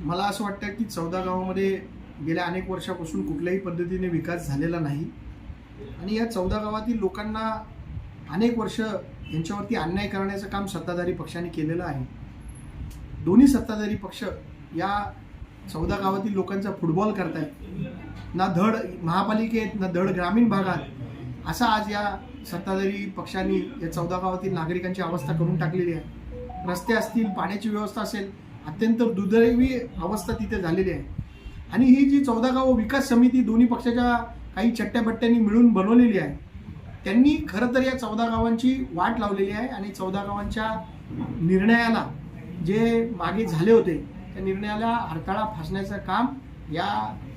मला असं वाटतं की चौदा गावामध्ये गेल्या अनेक वर्षापासून कुठल्याही पद्धतीने विकास झालेला नाही. आणि या चौदा गावातील लोकांना अनेक वर्ष यांच्यावरती अन्याय करण्याचं काम सत्ताधारी पक्षाने केलेलं आहे. दोन्ही सत्ताधारी पक्ष या चौदा गावातील लोकांचा फुटबॉल करतायत. ना धड महापालिकेत ना धड ग्रामीण भागात. असा आज या सत्ताधारी पक्षांनी या चौदा गावातील नागरिकांची अवस्था करून टाकलेली आहे. रस्ते असतील पाण्याची व्यवस्था असेल अत्यंत दुर्दैवी अवस्था तिथे झालेली आहे. आणि ही जी चौदा गाव विकास समिती दोन्ही पक्षाच्या काही चट्ट्याबट्ट्यांनी मिळून बनवलेली आहे त्यांनी खरं तर या चौदा गावांची वाट लावलेली आहे आणि चौदा गावांच्या निर्णयाला जे मागे झाले होते त्या निर्णयाला हरताळा फासण्याचं काम या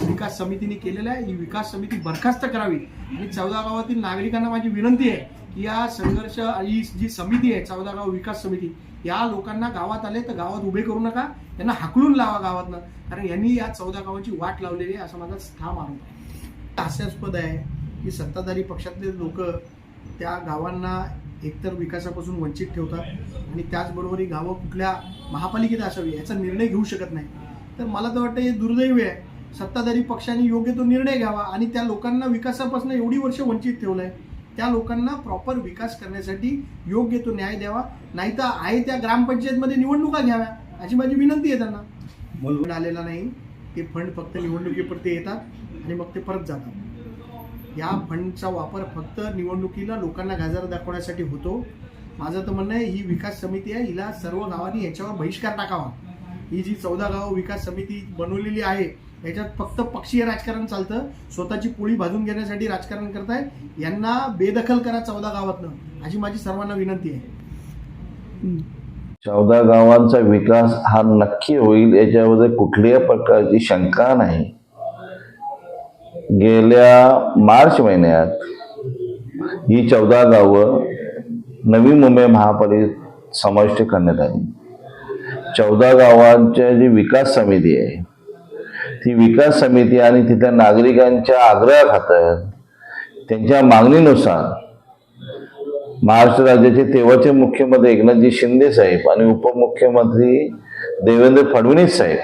विकास समितीने केलेलं आहे. ही विकास समिती बरखास्त करावी. आणि चौदा गावातील नागरिकांना माझी विनंती आहे की या संघर्ष ही जी समिती आहे चौदा गाव विकास समिती या लोकांना गावात आले तर गावात उभे करू नका. यांना हाकलून लावा गावातनं. कारण यांनी या चौदा गावाची वाट लावलेली आहे असं माझा ठाम आरोप आहे. हास्यास्पद आहे की सत्ताधारी पक्षातले लोक त्या गावांना एकतर विकासापासून वंचित ठेवतात आणि त्याचबरोबर ही गावं कुठल्या महापालिकेत असावी याचा निर्णय घेऊ शकत नाही. तर मला तर वाटतं हे दुर्दैवी आहे. सत्ताधारी पक्षाने योग्य तो निर्णय घ्यावा आणि त्या लोकांना विकासापासून एवढी वर्ष वंचित ठेवलं आहे त्या लोकांना प्रॉपर विकास करण्यासाठी योग्य तो न्याय द्यावा. नाही तर आहे त्या ग्रामपंचायतमध्ये निवडणुका घ्याव्या अशी माझी विनंती आहे त्यांना. फंड आलेला नाही. ते फंड फक्त निवडणुकीपुरते येतात आणि मग ते परत जातात. या फंडचा वापर फक्त निवडणुकीला लोकांना गाजर दाखवण्यासाठी होतो. माझं तर म्हणणं आहे ही विकास समिती आहे हिला सर्व गावांनी याच्यावर बहिष्कार टाकावा. ही जी चौदा गाव विकास समिती बनवलेली आहे याच्यात फक्त पक्षीय राजकारण चालतं. स्वतःची पोळी भाजून घेण्यासाठी राजकारण करताय. यांना बेदखल करा चौदा गावातनं अशी माझी सर्वांना विनंती आहे. चौदा गावांचा विकास हा नक्की होईल याच्यामध्ये कुठल्याही प्रकारची शंका नाही. गेल्या मार्च महिन्यात ही चौदा गावं नवी मुंबई महापालिकेत समाविष्ट करण्यात आली. चौदा गावांच्या जी विकास समिती आहे ती विकास समिती आणि तिथल्या नागरिकांच्या आग्रहाखातर त्यांच्या मागणीनुसार महाराष्ट्र राज्याचे तेव्हाचे मुख्यमंत्री एकनाथजी शिंदे साहेब आणि उपमुख्यमंत्री देवेंद्र फडणवीस साहेब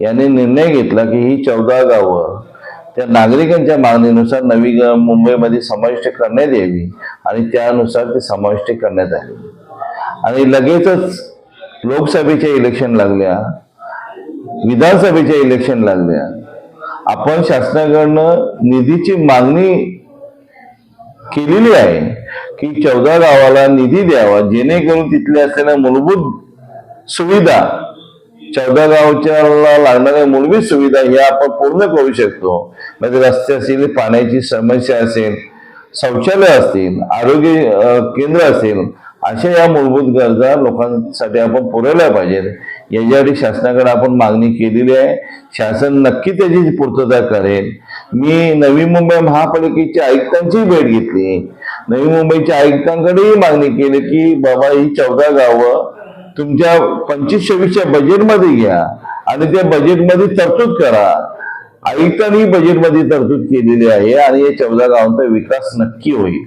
यांनी निर्णय घेतला की ही चौदा गावं त्या नागरिकांच्या मागणीनुसार नवी ग- मुंबईमध्ये समाविष्ट करण्यात यावी आणि त्यानुसार ते समाविष्ट करण्यात आले. आणि लगेचच लोकसभेच्या इलेक्शन लागल्या विधानसभेच्या इलेक्शन लागल्या. आपण शासनाकडनं निधीची मागणी केलेली आहे की चौदा गावाला निधी द्यावा जेणेकरून तिथल्या असलेल्या मूलभूत सुविधा चौदा गावच्या लागणाऱ्या मूलभूत सुविधा ह्या आपण पूर्ण करू शकतो. म्हणजे रस्ते असतील पाण्याची समस्या असेल शौचालय असतील आरोग्य केंद्र असेल अशा या मूलभूत गरजा लोकांसाठी आपण पुरवल्या पाहिजेत. याच्यासाठी शासनाकडे आपण मागणी केलेली आहे. शासन नक्की त्याची पूर्तता करेल. मी नवी मुंबई महापालिकेच्या आयुक्तांची भेट घेतली. नवी मुंबईच्या आयुक्तांकडेही मागणी केली की बाबा ही चौदा गावं तुमच्या पंचवीस सव्वीसच्या बजेटमध्ये घ्या आणि त्या बजेटमध्ये तरतूद करा. आयुक्तांनी बजेटमध्ये तरतूद केलेली आहे आणि या चौदा गावांचा विकास नक्की होईल.